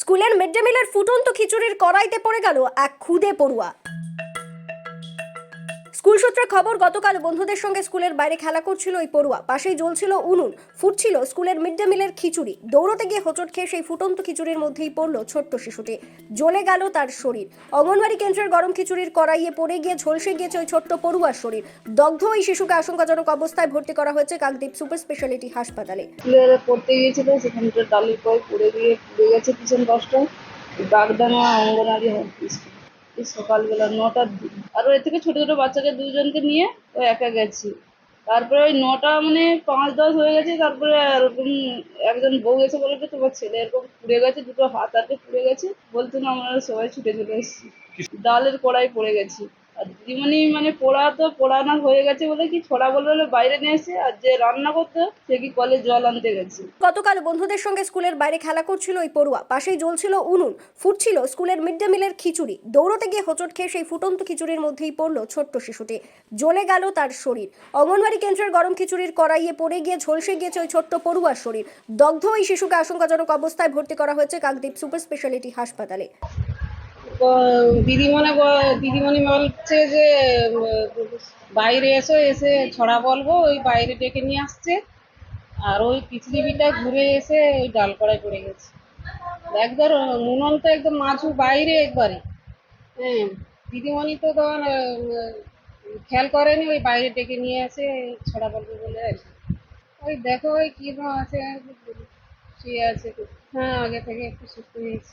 স্কুলের mid day মিলের ফুটন্ত খিচুড়ির কড়াইতে পড়ে গেল এক ক্ষুদে পড়ুয়া। স্কুল সূত্রে খবর, গতকাল বন্ধুদের সঙ্গে স্কুলের বাইরে খেলা করছিল ওই পড়ুয়া। পাশেই জ্বলছিল উনুন, ফুটছিল স্কুলের মিড ডে মিলের খিচুড়ি। দৌড়তে গিয়ে হোঁচট খেয়ে সেই ফুটন্ত খিচুড়ির মধ্যেই পড়ল ছোট্ট শিশুটি। জ্বলে গেল তার শরীর। অঙ্গনবাড়ি কেন্দ্রের গরম খিচুড়ির কড়াইয়ে পড়ে গিয়ে ঝলসে গিয়েছে ওই ছোট্ট পড়ুয়ার শরীর। দগ্ধ ওই শিশুকে আশঙ্কাজনক অবস্থায় ভর্তি করা হয়েছে কাকদ্বীপ সুপার স্পেশালিটি হাসপাতালে। পড়তে গিয়েছিল পরে পড়ে গিয়ে পুড়ে গেছে পিছন এই সকালবেলা নটার দিক আর ওর থেকে ছোটো ছোটো বাচ্চাকে দুজনকে নিয়ে ও একা গেছি। তারপরে ওই নটা মানে পাঁচ দশ হয়ে গেছে তারপরে এরকম একজন বউ এসে বলে তোমার ছেলে এরকম পুড়ে গেছে দুটো হাত হাতে পুড়ে গেছে বলতো না আমরা সবাই ছুটে চলে এসেছি। ডালের কড়াই পড়ে গেছি। আর দিদিমণি মানে পোড়া তো পোড়ানো হয়ে গেছে বলে কি ছোড়া বলে বলে বাইরে নিয়ে এসে আর যে রান্না করতো সে কি কলে জল আনতে গেছে। গতকাল বন্ধুদের সঙ্গে স্কুলের বাইরে খেলা করছিল ওই পড়ুয়া। পাশেই জ্বলছিল উনুন, ফুটছিল স্কুলের মিড ডে মিলের খিচুড়ি। দৌড়তে গিয়ে হোঁচট খেয়ে সেই ফুটন্ত খিচুড়ির মধ্যেই পড়ল ছোট্ট শিশুটি। জ্বলে গেল তার শরীর। অঙ্গনবাড়ি কেন্দ্রের গরম খিচুড়ির কড়াইয়ে পড়ে গিয়ে ঝলসে গিয়েছে ওই ছোট্ট পড়ুয়ার শরীর। দগ্ধ ওই শিশুকে আশঙ্কাজনক অবস্থায় ভর্তি করা হয়েছে কাকদ্বীপ সুপার স্পেশালিটি হাসপাতালে। দিদিমণি দিদিমণি বলছে যে বাইরে এসো, এসে ছড়া বলব, ওই বাইরে ডেকে নিয়ে আসছে। আর ওই পৃথিবীটা ঘুরে এসে ওই ডাল কড়াই পড়ে গেছে। একবার উনুন তো একদম মাছু বাইরে একবারে। হ্যাঁ দিদিমণি তো তখন খেয়াল করেনি, ওই বাইরে ডেকে নিয়ে আসে ছড়া বলব বলে আর। ওই দেখো ওই কি আছে শুয়ে আছে হ্যাঁ আগে থেকে একটু সুস্থ হয়েছে।